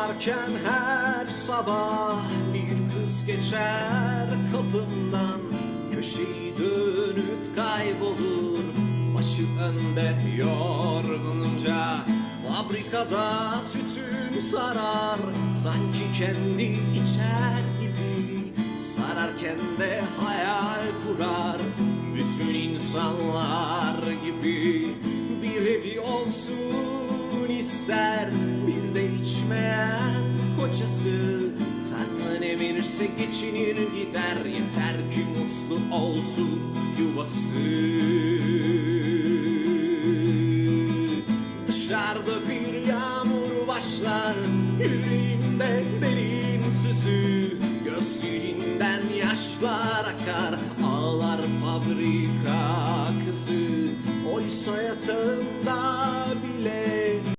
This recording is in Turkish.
Uyanarken her sabah bir kız geçer kapımdan Köşeyi dönüp kaybolur Başı önde yorgunca. Fabrikada tütün sarar Sanki kendi içer gibi. Sararken de hayal kurar Bütün insanlar gibi. Bir evi olsun ister verirse geçinir gider. Yeter ki mutlu olsun yuvası. Dışarıda bir yağmur başlar Yüreğimde derin sızı Gözlerinden yaşlar akar Ağlar fabrika kızı. Oysa yatağında